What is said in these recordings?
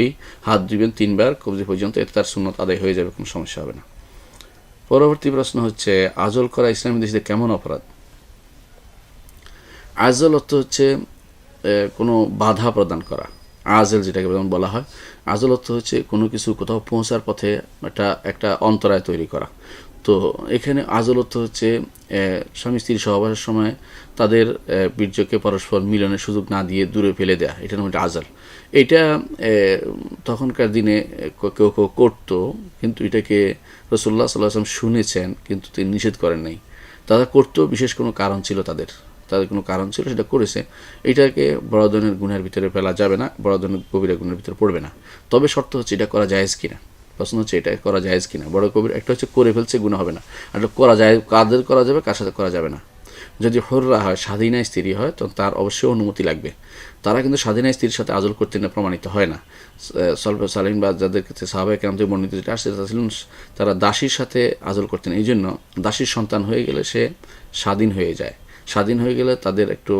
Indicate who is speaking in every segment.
Speaker 1: এই হাত দিবেন তিনবার, কবজি পর্যন্ত, এতে তার সুন্নত আদায় হয়ে যাবে, কোনো সমস্যা হবে না। পরবর্তী প্রশ্ন হচ্ছে, আজল করা ইসলামী দেশে কেমন অপরাধ? আজল অর্থ হচ্ছে কোনো বাধা প্রদান করা। আজল যেটাকে যেমন বলা হয়, আজল অর্থ হচ্ছে কোনো কিছু কোথাও পৌঁছার পথে একটা একটা অন্তরায় তৈরি করা। তো এখানে আজলত হচ্ছে স্বামী স্ত্রীর সহবাসের সময় তাদের বীর্যকে পরস্পর মিলনের সুযোগ না দিয়ে দূরে ফেলে দেয়া, এটা নাম হচ্ছে আজল। এটা তখনকার দিনে কেউ কেউ করতো, কিন্তু এটাকে রসুল্লাহ সাল্লাহ আসলাম শুনেছেন, কিন্তু তিনি নিষেধ করেন নাই। তারা করতো, বিশেষ কোনো কারণ ছিল তাদের। তাদের কোনো কারণ ছিল, সেটা করেছে। এটাকে বড় ধরনের গুণের ভিতরে ফেলা যাবে না, বড় ধরনের গুণের ভিতরে পড়বে না। তবে শর্ত হচ্ছে এটা করা জায়েজ কিনা। প্রশ্ন হচ্ছে এটা করা জায়েজ কিনা? বড় কবির একটা হচ্ছে করে ফেলছে গুণ হবে না। আর করা যায়, কাদের করা যাবে, কার সাথে করা যাবে না। যদি হররা হয় স্বাধীনা স্ত্রী হয় তখন তার অবশ্যই অনুমতি লাগবে। তারা কিন্তু স্বাধীনা স্ত্রীর সাথে আজল করতে না প্রমাণিত হয় না। সল্প সালিম বা যাদের কাছে সাহাবাহিক কেরাম থেকে বর্ণিত যেটা আসছে ছিলেন, তারা দাসীর সাথে আজল করতেন। এই জন্য দাসীর সন্তান হয়ে গেলে সে স্বাধীন হয়ে যায়। স্বাধীন হয়ে গেলে তাদের একটু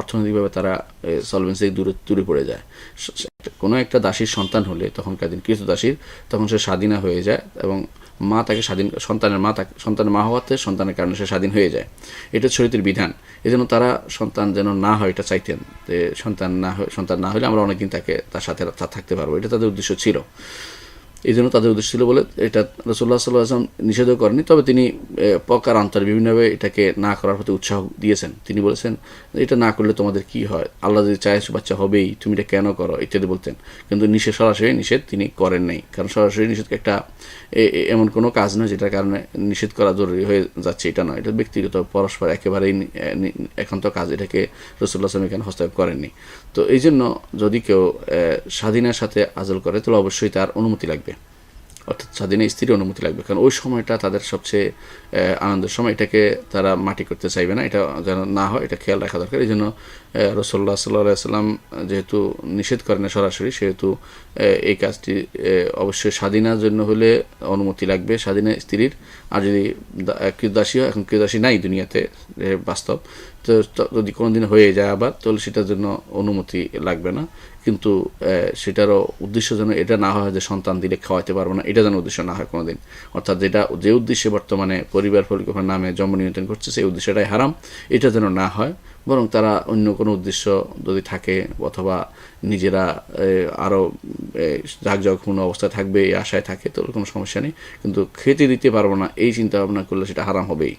Speaker 1: অর্থনৈতিকভাবে তারা সলভেন্সি দূরে দূরে পড়ে যায়। কোনো একটা দাসীর সন্তান হলে, তখনকার দিন কিছু দাসীর, তখন সে স্বাধীনা হয়ে যায় এবং মা তাকে স্বাধীন, সন্তানের মা তাকে, সন্তানের মা হওয়াতে সন্তানের কারণে সে স্বাধীন হয়ে যায়। এটা শরীরের বিধান। এজন্য জন্য তারা সন্তান যেন না হয় এটা চাইতেন যে সন্তান না সন্তান না হলে আমরা অনেকদিন তাকে, তার সাথে থাকতে পারব। এটা তাদের উদ্দেশ্য ছিল। এই জন্য তাদের উদ্দেশ্য ছিল বলে এটা রসুল্লাহ সাল্লাহ আসলাম নিষেধও করেনি তবে তিনি এ, আন্তর বিভিন্নভাবে এটাকে না করার প্রতি উৎসাহ দিয়েছেন। তিনি বলেছেন এটা না করলে তোমাদের কি হয়? আল্লাহ যদি চায় বাচ্চা হবেই তুমি এটা কেন করো? ইত্যাদি বলতেন। কিন্তু নিষেধ সরাসরি নিষেধ তিনি করেন নাই। কারণ সরাসরি নিষেধ একটা এমন কোনো কাজ নয় যেটার কারণে নিষেধ করা জরুরি হয়ে যাচ্ছে। এটা নয় এটা ব্যক্তিগত পরস্পর একেবারেই একান্ত কাজ এটাকে রসুল্লাহ আসলাম এখানে হস্তক্ষেপ করেননি। তো এই জন্য যদি কেউ স্বাধীনের সাথে আজল করে তাহলে অবশ্যই তার অনুমতি লাগবে। অর্থাৎ স্বাধীনে স্ত্রীর অনুমতি লাগবে। কারণ ওই সময়টা তাদের সবচেয়ে আনন্দের সময়। এটাকে তারা মাটি করতে চাইবে না। এটা যেন না হয়, এটা খেয়াল রাখা দরকার। এই জন্য রসল্লা সাল্লাহ সাল্লাম যেহেতু নিষেধ করেন সরাসরি, সেহেতু এই কাজটি অবশ্যই স্বাধীনার জন্য হলে অনুমতি লাগবে স্বাধীনা স্ত্রীর। আর যদি দা- কৃদাসী হয়, এখন কৃদাসী নাই দুনিয়াতে বাস্তব। যদি কোনোদিন হয়ে যায় আবার, তাহলে সেটার জন্য অনুমতি লাগবে না। কিন্তু সেটারও উদ্দেশ্য যেন এটা না হয় যে সন্তান দিলে খাওয়াতে পারব না, এটা যেন উদ্দেশ্য না হয় কোনোদিন। অর্থাৎ যেটা, যে উদ্দেশ্যে বর্তমানে পরিবার পরিকল্পনার নামে জন্ম নিয়ন্ত্রণ করছে, সেই উদ্দেশ্যটাই হারাম। এটা যেন না হয়, বরং তারা অন্য কোনো উদ্দেশ্য যদি থাকে, অথবা নিজেরা আরও জাকজকপূর্ণ অবস্থায় থাকবে, এই আশায় থাকে তো কোনো সমস্যা নেই। কিন্তু খেতে দিতে পারব না, এই চিন্তা ভাবনা করলে সেটা হারাম হবেই।